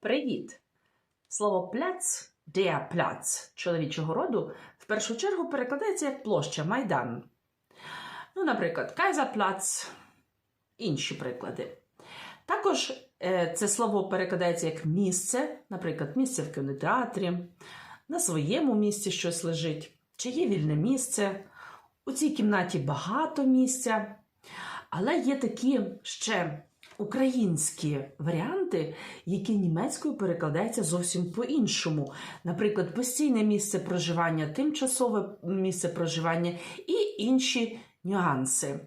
Привіт! Слово пляц, der Platz чоловічого роду в першу чергу перекладається як площа Майдан. Ну, наприклад, Кайзерплац, інші приклади. Також е, це слово перекладається як місце, наприклад, місце в кінотеатрі, на своєму місці щось лежить, чи є вільне місце. У цій кімнаті багато місця. Але є такі ще українські варіанти, які німецькою перекладаються зовсім по-іншому. Наприклад, постійне місце проживання, тимчасове місце проживання і інші нюанси.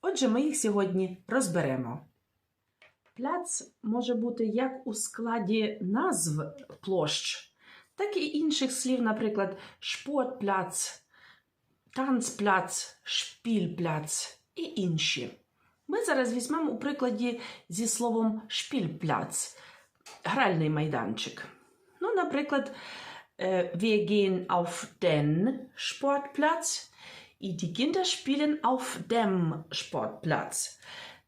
Отже, ми їх сьогодні розберемо. Пляц може бути як у складі назв площ, так і інших слів, наприклад, шпортпляц, танцпляц, шпільпляц і інші. Ми зараз візьмемо у прикладі зі словом шпільпляц, гральний майданчик. Ну, наприклад, е, wir gehen auf den Sportplatz і die Kinder spielen auf dem Sportplatz.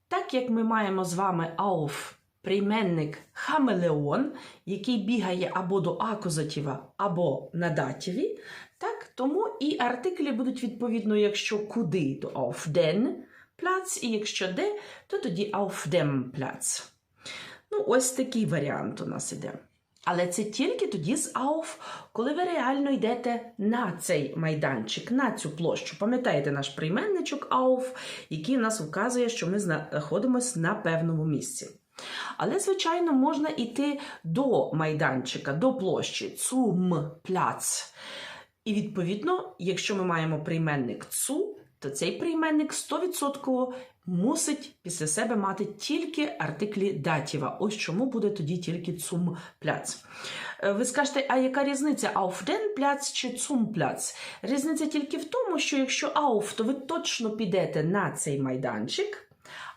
Так як ми маємо з вами auf прийменник хамелеон, який бігає або до акузатива, або на датіві, так, тому і артиклі будуть відповідно, якщо куди, то auf den Platz, і якщо де, то тоді auf dem Platz. Ну, ось такий варіант у нас іде. Але це тільки тоді з auf, коли ви реально йдете на цей майданчик, на цю площу. Пам'ятаєте наш прийменничок auf, який нас вказує, що ми знаходимося на певному місці. Але, звичайно, можна йти до майданчика, до площі zum Platz. І відповідно, якщо ми маємо прийменник цу, то цей прийменник 100% мусить після себе мати тільки артиклі датіва. Ось чому буде тоді тільки цум Platz. Е, Ви скажете, а яка різниця auf den пляц чи цум пляц? Різниця тільки в тому, що якщо auf, то ви точно підете на цей майданчик.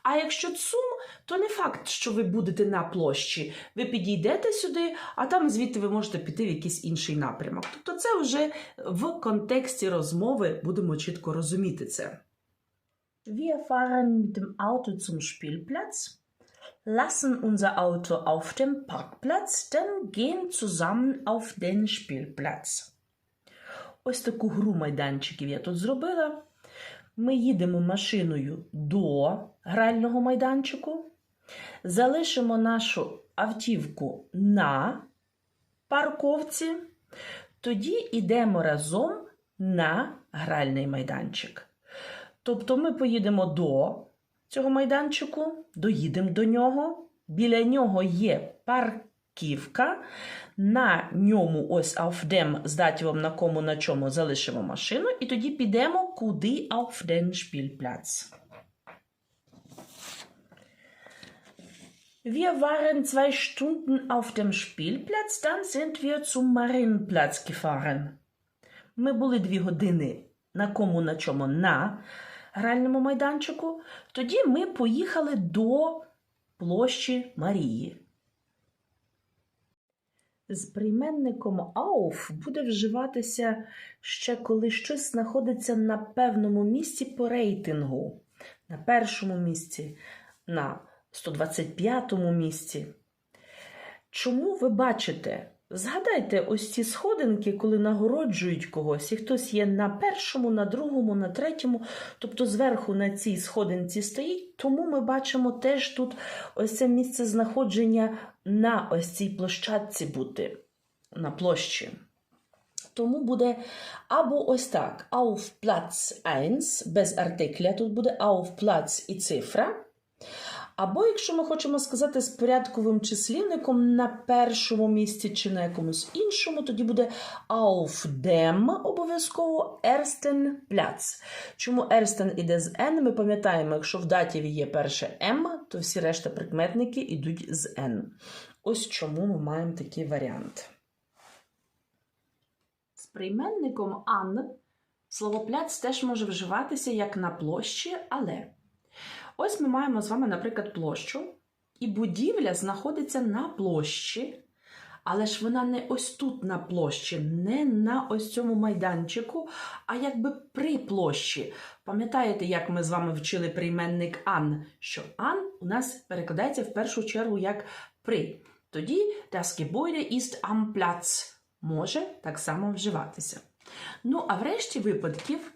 А якщо цум, то не факт, що ви будете на площі. Ви підійдете сюди, а там звідти ви можете піти в якийсь інший напрямок. Тобто це вже в контексті розмови будемо чітко розуміти це. Wir fahren mit dem Auto zum Spielplatz, lassen unser Auto auf dem Parkplatz, dann gehen zusammen auf den Spielplatz. Ось таку гру майданчиків я тут зробила. Ми їдемо машиною до грального майданчику, залишимо нашу автівку на парковці, тоді йдемо разом на гральний майданчик. Тобто ми поїдемо до цього майданчику, доїдемо до нього, біля нього є парківка, на ньому ось auf dem з датівом на кому на чому залишимо машину, і тоді підемо куди auf Spielplatz. Wir waren zwei Stunden auf dem Spielplatz, dann sind wir zum Marienplatz gefahren. Ми були дві години на кому на чому на гральному майданчику. Тоді ми поїхали до площі Марії. З прийменником auf буде вживатися ще коли щось знаходиться на певному місці по рейтингу. На першому місці, на 125-му місці. Чому ви бачите? Згадайте ось ці сходинки, коли нагороджують когось, і хтось є на першому, на другому, на третьому, тобто зверху на цій сходинці стоїть, тому ми бачимо теж тут ось це місце знаходження на ось цій площадці бути, на площі. Тому буде або ось так: auf Platz 1, без артикля, тут буде auf Platz і цифра. Або, якщо ми хочемо сказати з порядковим числівником на першому місці чи на якомусь іншому, тоді буде auf dem обов'язково ersten Platz. Чому ersten іде з n? Ми пам'ятаємо, якщо в датіві є перше m, то всі решта прикметники йдуть з n. Ось чому ми маємо такий варіант. З прийменником an слово пляц теж може вживатися як на площі, але. Ось ми маємо з вами, наприклад, площу, і будівля знаходиться на площі, але ж вона не ось тут на площі, не на ось цьому майданчику, а якби при площі. Пам'ятаєте, як ми з вами вчили прийменник ан? Що ан у нас перекладається в першу чергу як при. Тоді das Gebäude ist am Platz може так само вживатися. Ну, а в решті випадків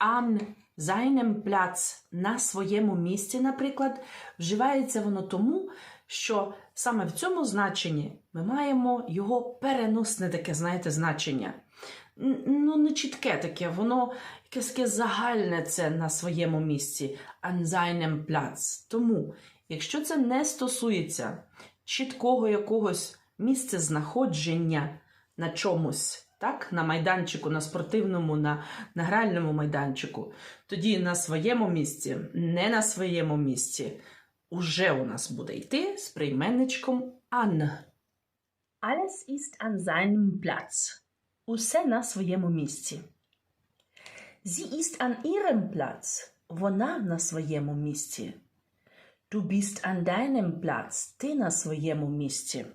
an seinem Platz на своєму місці, наприклад, вживається воно тому, що саме в цьому значенні ми маємо його переносне таке, знаєте, значення. Ну, не чітке таке, воно якесь таке загальне це на своєму місці, seinem Platz. Тому, якщо це не стосується чіткого якогось місця знаходження на чомусь, так, на майданчику, на спортивному, на, на гральному майданчику, тоді на своєму місці, не на своєму місці, уже у нас буде йти з прийменничком an. Alles ist an seinem Platz. Усе на своєму місці. Sie ist an ihrem Platz. Вона на своєму місці. Du bist an deinem Platz. Ти на своєму місці.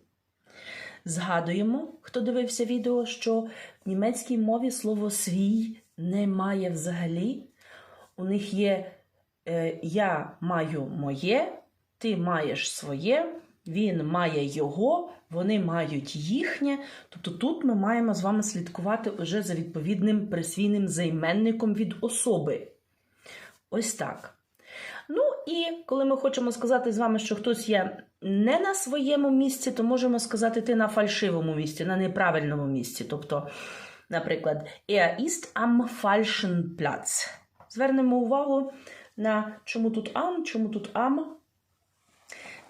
Згадуємо, хто дивився відео, що в німецькій мові слово свій немає взагалі. У них є е, я маю моє, ти маєш своє, він має його, вони мають їхнє. Тобто тут ми маємо з вами слідкувати вже за відповідним присвійним займенником від особи. Ось так. І коли ми хочемо сказати з вами, що хтось є не на своєму місці, то можемо сказати ти на фальшивому місці, на неправильному місці. Тобто, наприклад, er ist am falschen Platz. Звернемо увагу на чому тут am, чому тут am.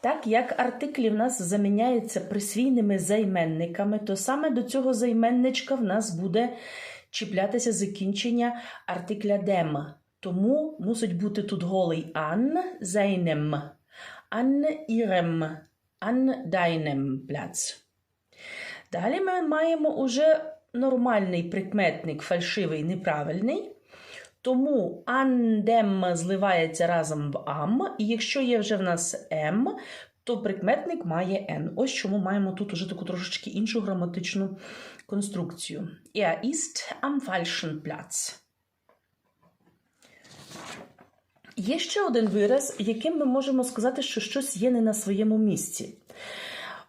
Так як артиклі в нас заміняються присвійними займенниками, то саме до цього займенничка в нас буде чіплятися закінчення артикля dem. Тому мусить бути тут голий an seinem, an ihrem, an deinem Platz. Далі ми маємо уже нормальний прикметник, фальшивий, неправильний. Тому dem зливається разом в am, і якщо є вже в нас m, то прикметник має n. Ось чому маємо тут уже таку трошечки іншу граматичну конструкцію. Er ist am falschen Platz. Є ще один вираз, яким ми можемо сказати, що щось є не на своєму місці.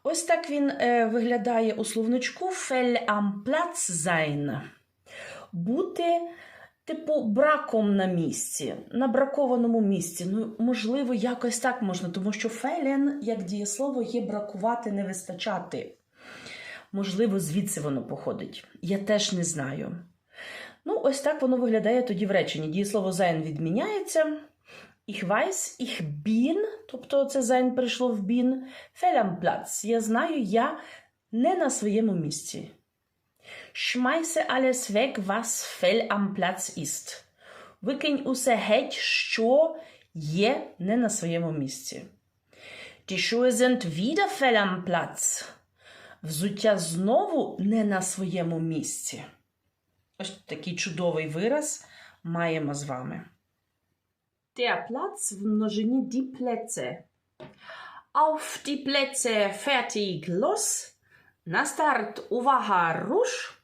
Ось так він е, виглядає у словничку «Fehl am sein». Бути, типу, браком на місці, на бракованому місці. Ну, можливо, якось так можна, тому що «fehlen» як дієслово є бракувати, не вистачати. Можливо, звідси воно походить. Я теж не знаю. Ну, ось так воно виглядає тоді в реченні. Дієслово sein відміняється. Ich weiß, ich bin, тобто це sein прийшло в bin, fehl am Platz. Я знаю, я не на своєму місці. Schmeiße alles weg, was fehl am Platz ist. Викинь усе геть, що є не на своєму місці. Die Schuhe sind wieder fehl am Platz. Взуття знову не на своєму місці. Ось такий чудовий вираз маємо з вами. Der Platz в множині die Plätze. Auf die Plätze fertig los. На старт увага руш.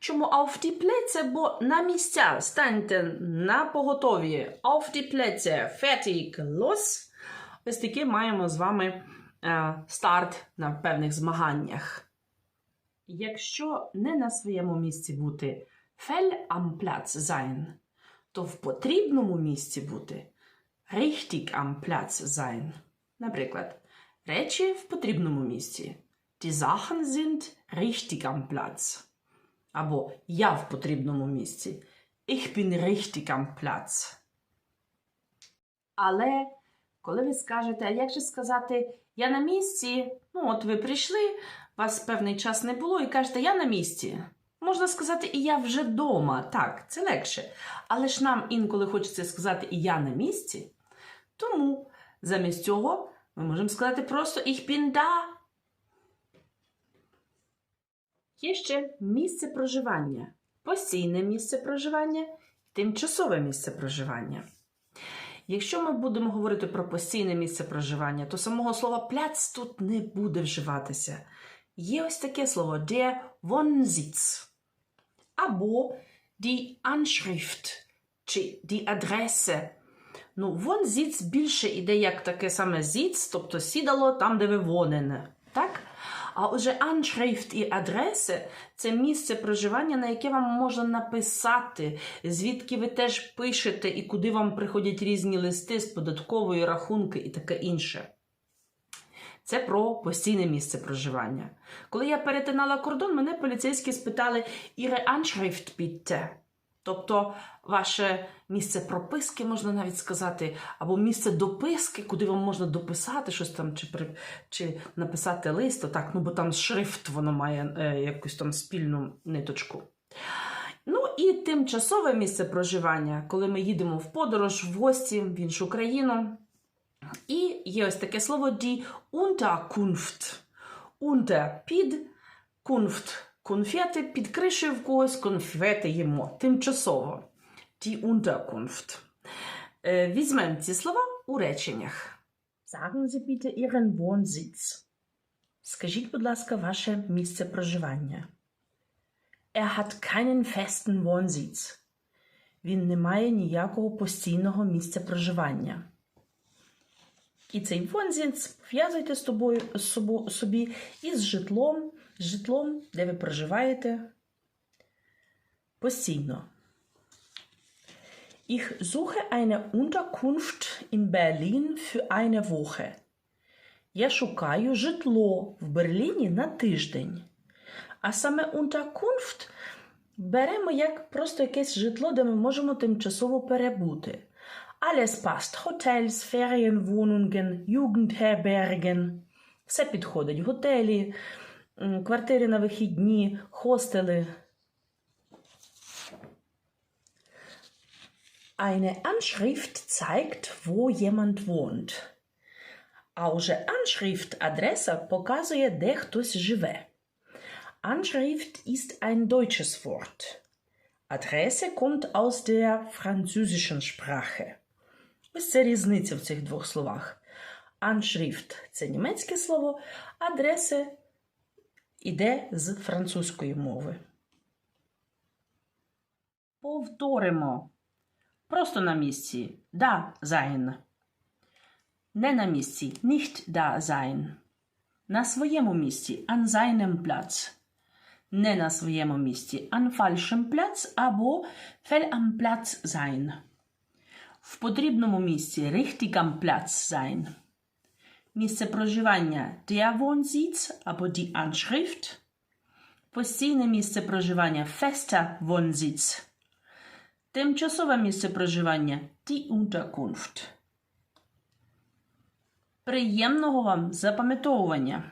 Чому auf die Plätze? Бо на місця станьте на поготові. Auf die Plätze fertig los. Ось таки маємо з вами е, старт на певних змаганнях. Якщо не на своєму місці бути fehl am Platz sein, то в потрібному місці бути richtig am Platz sein. Наприклад, речі в потрібному місці. Die Sachen sind richtig am Platz. Або я в потрібному місці. Ich bin richtig am Platz. Але коли ви скажете, а як же сказати, я на місці, ну от ви прийшли, вас певний час не було, і кажете, я на місці. Можна сказати, і я вже вдома. Так, це легше. Але ж нам інколи хочеться сказати і я на місці. Тому замість цього ми можемо сказати просто Ich bin da. Є ще місце проживання, постійне місце проживання, тимчасове місце проживання. Якщо ми будемо говорити про постійне місце проживання, то самого слова пляц тут не буде вживатися. Є ось таке слово der Wohnsitz або die Anschrift чи die Adresse. Ну, Wohnsitz більше іде як таке саме зіц, тобто сідало там, де ви вонене. Так? А отже, Anschrift і адреси це місце проживання, на яке вам можна написати, звідки ви теж пишете і куди вам приходять різні листи з податкової рахунки і таке інше. Це про постійне місце проживання. Коли я перетинала кордон, мене поліцейські спитали Ihre Anschrift bitte. Тобто ваше місце прописки, можна навіть сказати, або місце дописки, куди вам можна дописати щось там, чи, при- чи написати лист, так, ну бо там шрифт воно має е, якусь там спільну ниточку. Ну і тимчасове місце проживання, коли ми їдемо в подорож, в гості в іншу країну. І є ось таке слово die Unterkunft. Unter під Кунфт конфети під кришею в когось конфети їмо. Тимчасово. Die Unterkunft. Е, Візьмемо ці слова у реченнях. Sagen Sie bitte Ihren Wohnsitz. Скажіть, будь ласка, ваше місце проживання. Er hat keinen festen Wohnsitz. Він не має ніякого постійного місця проживання. І цей Wohnsitz пов'язуйте з тобою собі із житлом, житлом, де ви проживаєте постійно. Ich suche eine Unterkunft in Berlin für eine Woche. Я шукаю житло в Берліні на тиждень. А саме Unterkunft беремо як просто якесь житло, де ми можемо тимчасово перебути. Alles passt. Hotels, Ferienwohnungen, Jugendherbergen. Все підходить. Готелі, м, квартири на вихідні, хостели. Eine Anschrift zeigt, wo jemand wohnt. А уже Anschrift, адреса, показує, де хтось живе. Anschrift ist ein deutsches Wort. Adresse kommt aus der französischen Sprache. Ось це різниця в цих двох словах. Anschrift – це німецьке слово, адреса іде з французької мови. Повторимо. Просто на місці. Да sein. Не на місці. Nicht da sein. На своєму місці. An seinem Platz. Не на своєму місці. An falschem Platz або fehl am Platz sein. В потрібному місці. Richtig am Platz sein. Місце проживання. Der Wohnsitz або die Anschrift. Постійне місце проживання. Fester Wohnsitz. Тимчасове місце проживання die Unterkunft. Приємного вам запам'ятовування!